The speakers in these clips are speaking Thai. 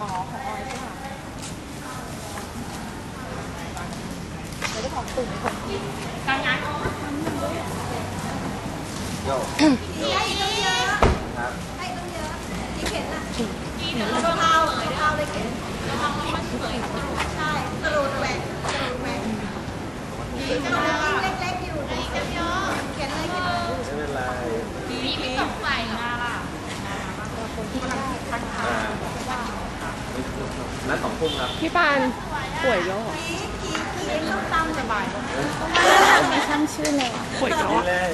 อ๋อของออยใช่ค่ะไม่ได้ของตุ่มของกินการงานเขาโย่ครับ ข้าวเลยข้าวเลยเข็นใช่กระโดดแหวกกระโดดแหวกมีกระโดดเล็กๆอยู่นี่กันเยอะเขียนเลยเขียนเลย ไม่เป็นไร มีไม่ตกใส่หรอ อ่า แล้วสองทุ่มครับพี่ปานป่วยแล้วเหรอขี่ขี่ขี่ส้มตำสบายไม่ช่างชื่อเลยป่วยแล้วนี่อะเลย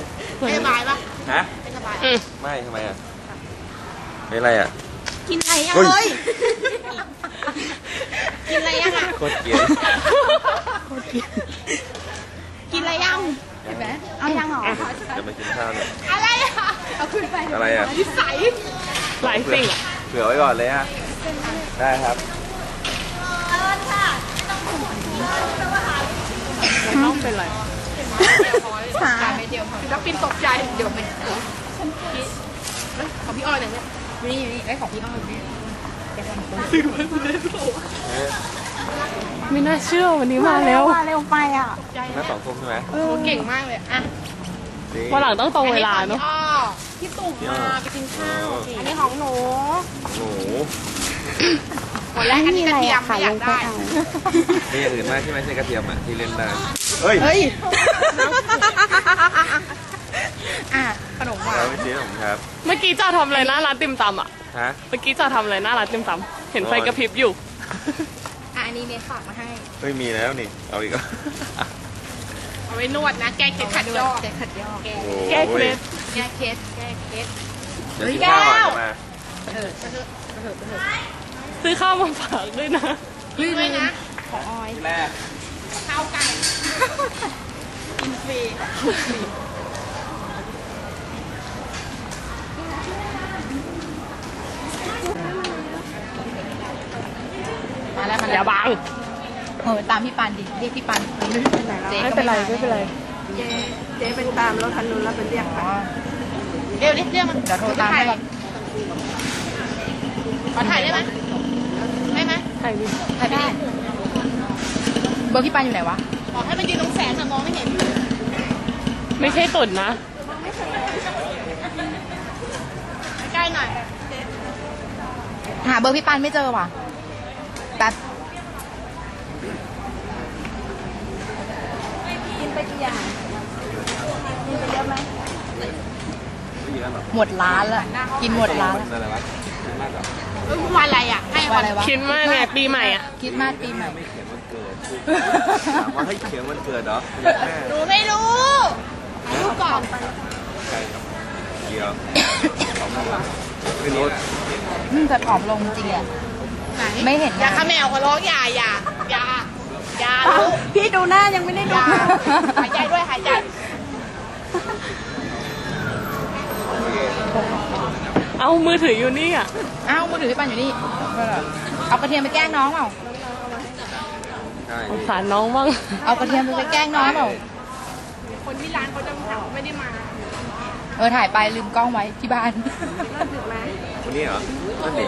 สบายปะฮะสบายอืมไม่ทำไมอะเป็นไรอะกินอะไรยังเฮ้ยเฮ้ยกินอะไรยังอะโคตรเกลียดกินอะไรยังเห็นไหมเอายังเหรอจะมากินข้าวเนี่ยอะไรอะเอาขึ้นไปอะไรอะนิสัยหลายสิ่งอะเผื่อไว้ก่อนเลยฮะได้ครับเอิญค่ะไม่ ต้องเป็นไรสาไม่เดียวพอแล้วปินตกใจเดี๋ยวมันของพี่อ้อยหน่อยเนี่ยนี่นี่ไอ้ของพี่อ้อยนี่ไม่น่าเชื่อวันนี้มาแล้วมาเร็วไปอะน่าสองทุ่มใช่ไหมโอ้เก่งมากเลยอะวันหลังต้องตรงเวลาเนาะพี่ตุ่มมาไปกินข้าว อันนี้ของหนูหนู หมดแล้วอันนี้กระเทียมไม่อยากได้มีอย่างอื่นมากที่ไม่ใช่กระเทียมอะที่เล่นได้เฮ้ยเฮ้ยอะขนมหวาเรานไม่ซื้อผมครับ เมื่อกี้จอทำอะไรหน้าร้านติ่มซำอะฮะเมื่อกี้จอทำอะไรหน้าร้านติ่มซำเห็นไฟกระพริบอยู่อะอันนี้เนสฝากมาให้เฮ้ยมีแล้วนี่เอาอีกอะเอาไว้นวดนะแก้เคล็ดขัดยอกแก้ขัดยอกโอ้แก้เคล็ดแก้เคล็ดแก้เคล็ดเดี๋ยวกินข้าวก่อนจะมาเออไปเถอะไปเถอะไปเถอะ ซื้อข้าวมาฝากด้วยนะด้วยนะ ของออยที่แรกข้าวไก่กินฟรีมาแล้วมาอแล้วย่าบังเออตามพี่ปันดิเรียกพี่ปันเจ๊ไม่ก็เป็นไราไม่เป็นไรเจ๊เป็นตามรถคันนู้นแล้วเป็นเรียกไปเร็วนิดเรียกมันเดี๋ยวโทรตามให้ก่อนขอถ่ายได้ไหม ได้ไหมใช่ดิถ่ายไปดิเบอร์พี่ปันอยู่ไหนวะขอให้มันยืนตรงแสงอะมองไม่เห็น ไม่ใช่ตุ่นนะ ใกล้ๆหน่อย หาเบอร์พี่ปันไม่เจอว่ะแต่กินไปกี่อย่างกินไปเยอะไหมไม่มีแล้วหรอหมดร้านแล้ว กินหมดร้านวันอะไรวะมาก เหรอวันอะไรอะให้วันอะไรวะคิดว่าเนี่ยปีใหม่อะ คิดมากปีใหม่ ไม่เขียนวันเกิดถามว่าให้เขียนวันเกิดเหรออยากแม่หนูไม่รู้รู้ก่อนไก่กับเกี๊ยวเอามาละไม่รู้อืมแต่ผอมลงจริงอะไม่เห็นอย่าขมแมวเขาร้องอย่าอย่าอย่าอย่าลูกพี่ดูหน้ายังไม่ได้อดูย่าหายใจด้วยหายใจ เอามือถืออยู่นี่อะอ้าวมือถือพี่ปันอยู่นี่ เอากระเทียมไปแกล้งน้องเปล่า ใช่สงสารน้องบ้าง เอากระเทียมไปแกล้งน้องเปล่า คนที่ร้านเขาจะถามไม่ได้มาเออถ่ายไปลืมกล้องไว้ที่บ้าน วันนี้เหรอนั่นดิ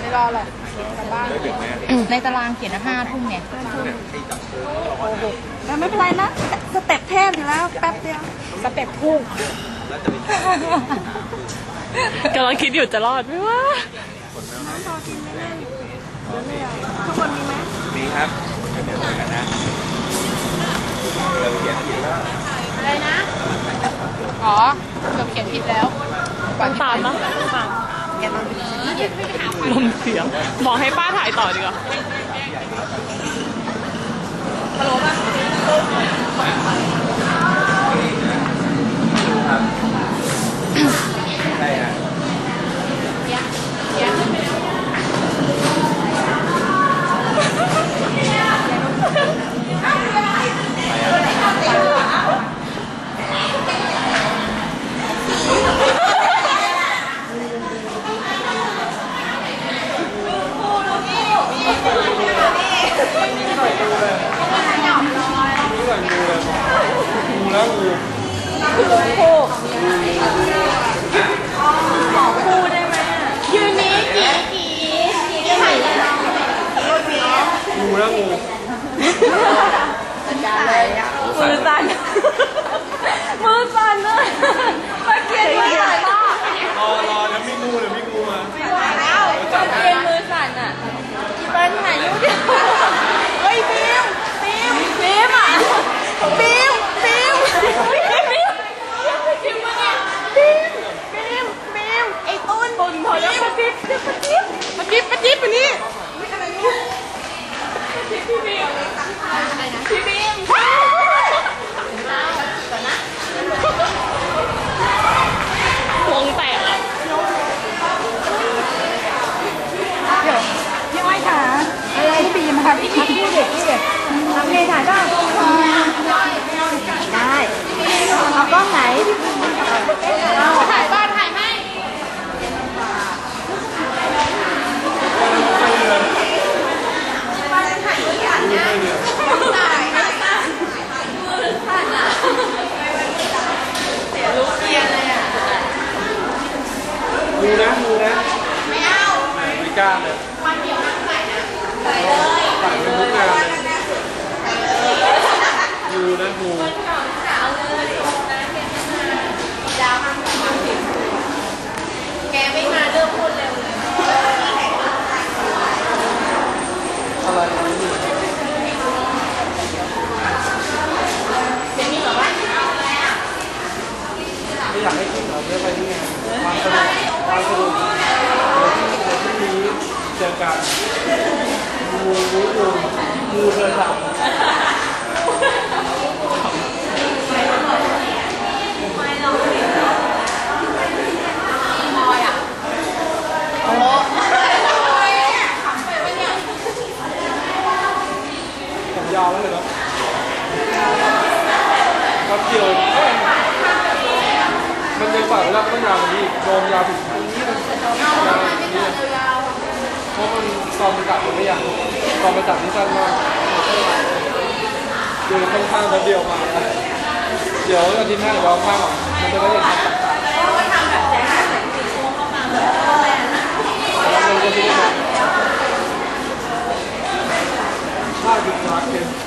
ไม่รอหรอกได้ดึกไหมในตารางเขียนว่าห้าทุ่มไงเนี่ยให้จับเธอแต่ไม่เป็นไรนะ สเต็ปเทพอยู่แล้ว แป๊บเดียว สเต็ปพุ่ง แล้วจะเป็นกำลังคิดอยู่จะรอดไหมวะทุกคนมีไหมมีครับเดี๋ยวเจอกันนะเราเขียนผิดแล้วอะไรนะ อ๋อเกือบเขียนผิดแล้วน้ำตาลปะน้ำตาลลมเสียงบอกให้ป้าถ่ายต่อดีกว่าครับ move Yeah. เจอกันงูงูงูงูเธอจับมอยอะโอ้โหขำไปวะเนี่ยผมยาวแล้วเลยเนาะครับเกี่ยวเอ้ยมันยังฝังแล้วต้องยาวกว่านี้อีกโดนยาวถึงตรงนี้เลยาว เพราะมันซอนมันกัดมันไม่อยาวตอมมันจับนี่สั้นมากดูค่อนข้างแป๊บเดียวมาแล้วเดี๋ยวอาทิตย์หน้าเดี๋ยวเอาผ้ามามันจะได้เห็นความแตกต่างแล้วมันจะได้เห็นผ้าจุดรักเอง